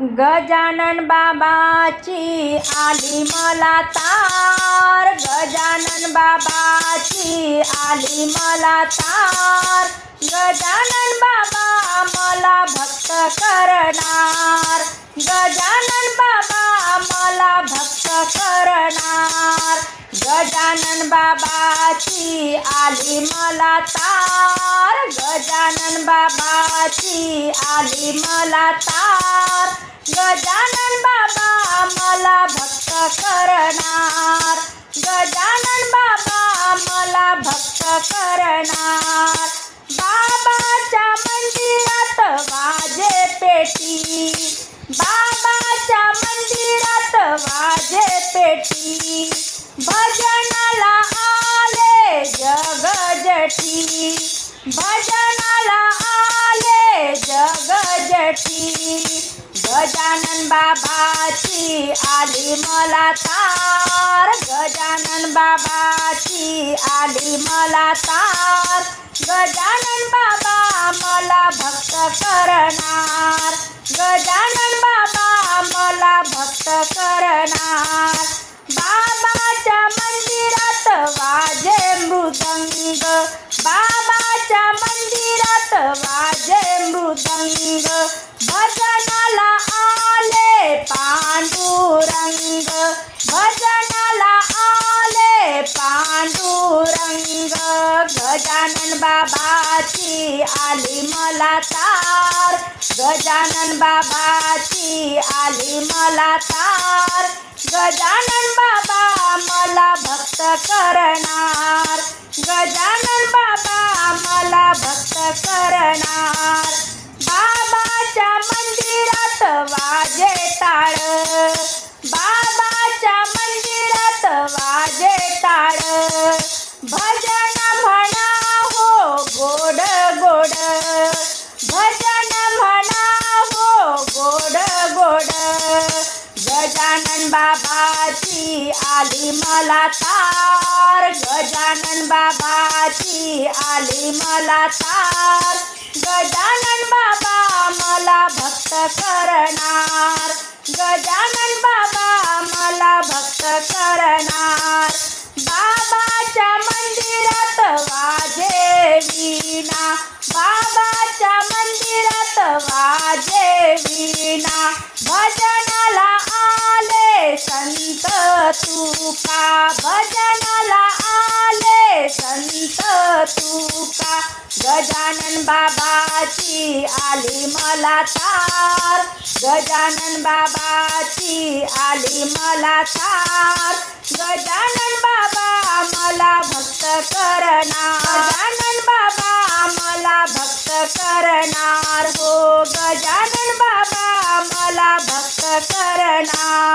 गजानन बाबाची आली मला तार. गजानन बाबाची आली मला तार. गजानन बाबा मला भक्त करणार. गजानन बाबा मला भक्त करणार. गजानन बाबाची आली मला तार. गजानन बाबाची आली मला तार. गजानन बाबा मला भक्त करणार. गजानन बाबा मला भक्त करणार. बाबाच्या मंदिरात वाजे पेटी. बाबाच्या मंदिरात वाजे पेटी. भजनाला आले जगजठी भजनाला आले जगजटी. गजानन बाबाची आली मला तार गजानन बाबाची आली मला तार गजानन बाबा मला भक्त करणार. गजानन बाबा मला भक्त करणार. बाबाच्या मंदिरात वाजे मृदंग. बाबाच्या मंदिरात वाजे मृदंग. भजन रंग भजनाला आले पांडुरंग. गजानन बाबाची आली मला तार. गजानन बाबाची आली मला तार. गजानन बाबा मला भक्त करणार. गजानन बाबा मला भक्त करणार. भजन म्हणा हो गोड गोड. भजन म्हणा हो गोड गोड. गजानन बाबाची आली मला तार. गजानन बाबाची आली मला तार. गजानन बाबा मला भक्त करणार. गजानन बाबाच्या मंदिरात वाजे वीणा. भजनाला आले संत तुका. भजनाला आले संत तुका. गजानन बाबाची आली मला तार. गजानन बाबाची आली मला तार. गजानन